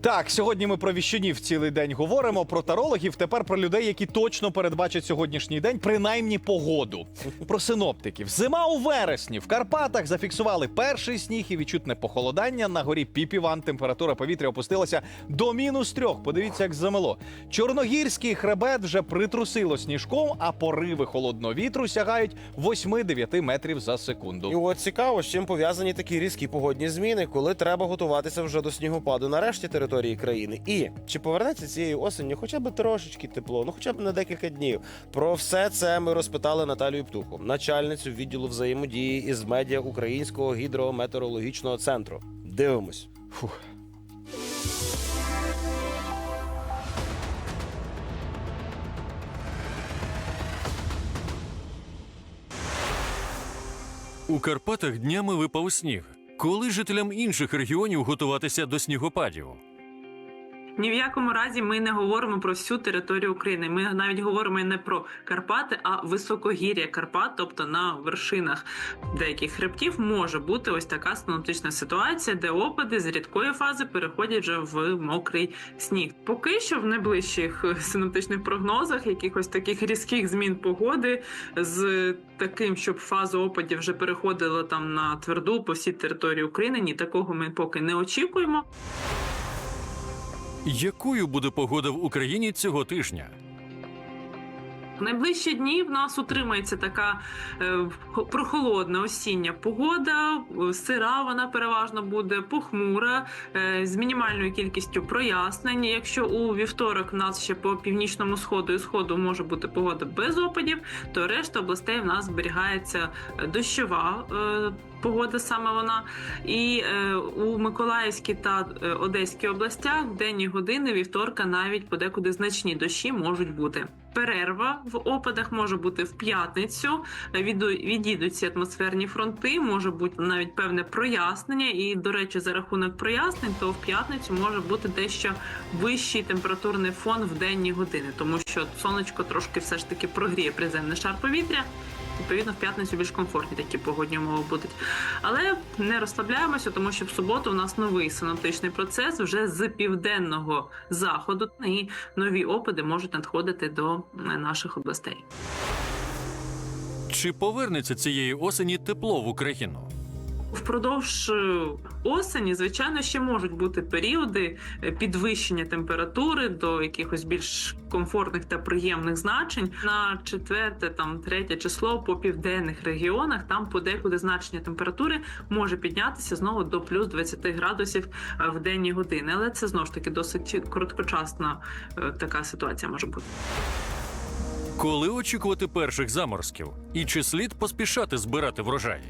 Так, сьогодні ми про віщунів цілий день говоримо, про тарологів, тепер про людей, які точно передбачать сьогоднішній день, принаймні погоду. Про синоптиків. Зима у вересні. В Карпатах зафіксували перший сніг і відчутне похолодання. На горі Піпіван температура повітря опустилася до мінус трьох. Подивіться, як замело. Чорногірський хребет вже притрусило сніжком, а пориви холодного вітру сягають 8-9 метрів за секунду. І от цікаво, з чим пов'язані такі різкі погодні зміни, коли треба готуватися вже до снігопаду на решті території країни. І чи повернеться цієї осені хоча б трошечки тепло, ну хоча б на декілька днів. Про все це ми розпитали Наталію Птуху, начальницю відділу взаємодії із медіа Українського гідрометеорологічного центру. Дивимось. Фух. У Карпатах днями випав сніг. Коли жителям інших регіонів готуватися до снігопадів? Ні в якому разі ми не говоримо про всю територію України. Ми навіть говоримо не про Карпати, а високогір'я Карпат, тобто на вершинах деяких хребтів може бути ось така синоптична ситуація, де опади з рідкої фази переходять вже в мокрий сніг. Поки що в найближчих е, синоптичних прогнозах якихось таких різких змін погоди з таким, щоб фаза опадів вже переходила там на тверду по всій території України. Ні, такого ми поки не очікуємо. Якою буде погода в Україні цього тижня? Найближчі дні в нас утримається така е, прохолодна осіння погода, е, сира вона переважно буде похмура е, з мінімальною кількістю прояснень. Якщо у вівторок в нас ще по північному сходу і сходу може бути погода без опадів, то решта областей в нас зберігається дощова. Погода саме вона, і е, у Миколаївській та е, Одеській областях в денні години вівторка навіть подекуди значні дощі можуть бути. Перерва в опадах може бути в п'ятницю. Віду- Відійдуть ці атмосферні фронти, може бути навіть певне прояснення. І, до речі, за рахунок прояснень, то в п'ятницю може бути дещо вищий температурний фон в денні години, тому що сонечко трошки все ж таки прогріє приземний шар повітря. Відповідно, в п'ятницю більш комфортні такі погодні умови будуть. Але не розслабляємося, тому що в суботу у нас новий синоптичний процес вже з південного заходу, і нові опади можуть надходити до наших областей. Чи повернеться цієї осені тепло в Україну? Впродовж е, осені, звичайно, ще можуть бути періоди е, підвищення температури до якихось більш комфортних та приємних значень. На четверте, там третє число по південних регіонах там подекуди значення температури може піднятися знову до плюс 20 градусів е, в денні години. Але це знову ж таки досить короткочасна така ситуація може бути. Коли очікувати перших заморозків? І чи слід поспішати збирати врожай?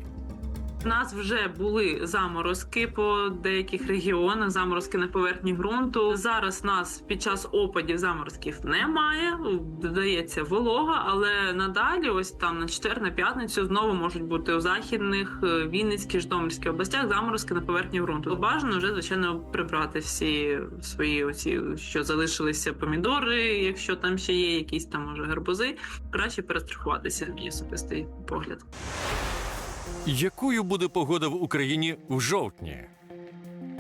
Нас вже були заморозки по деяких регіонах, заморозки на поверхні ґрунту. Зараз нас під час опадів заморозків немає. Додається волога, але надалі, ось там на четвер, на п'ятницю, знову можуть бути у західних е, Вінницьких, Житомирських областях заморозки на поверхні ґрунту. Бажано вже звичайно прибрати всі свої оці, що залишилися помідори, якщо там ще є якісь там може гарбузи. Краще перестрахуватися. Мій особистий погляд. Якою буде погода в Україні в жовтні?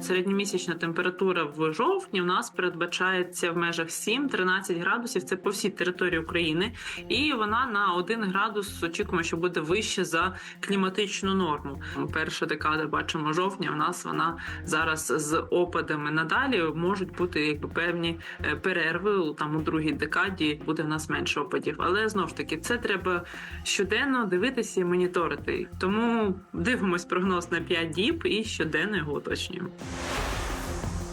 Середньомісячна температура в жовтні в нас передбачається в межах 7-13 градусів. Це по всій території України, і вона на 1 градус очікуємо, що буде вище за кліматичну норму. Перша декада бачимо жовтня. У нас вона зараз з опадами надалі можуть бути якби певні е, перерви. Там у другій декаді буде в нас менше опадів. Але знову ж таки, це треба щоденно дивитися і моніторити. Тому дивимось прогноз на 5 діб і щоденно його уточнюємо.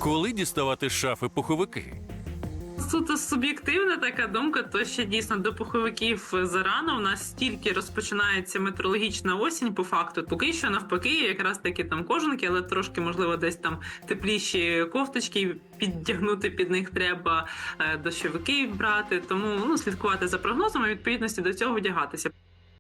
Коли діставати з шафи пуховики? Суто суб'єктивна така думка, то ще дійсно до пуховиків зарано. У нас стільки розпочинається метеорологічна осінь по факту. Поки що навпаки, якраз таки там кожанки, але трошки можливо десь там тепліші кофточки підтягнути під них треба, е, дощовики брати. Тому ну слідкувати за прогнозами, відповідності до цього вдягатися.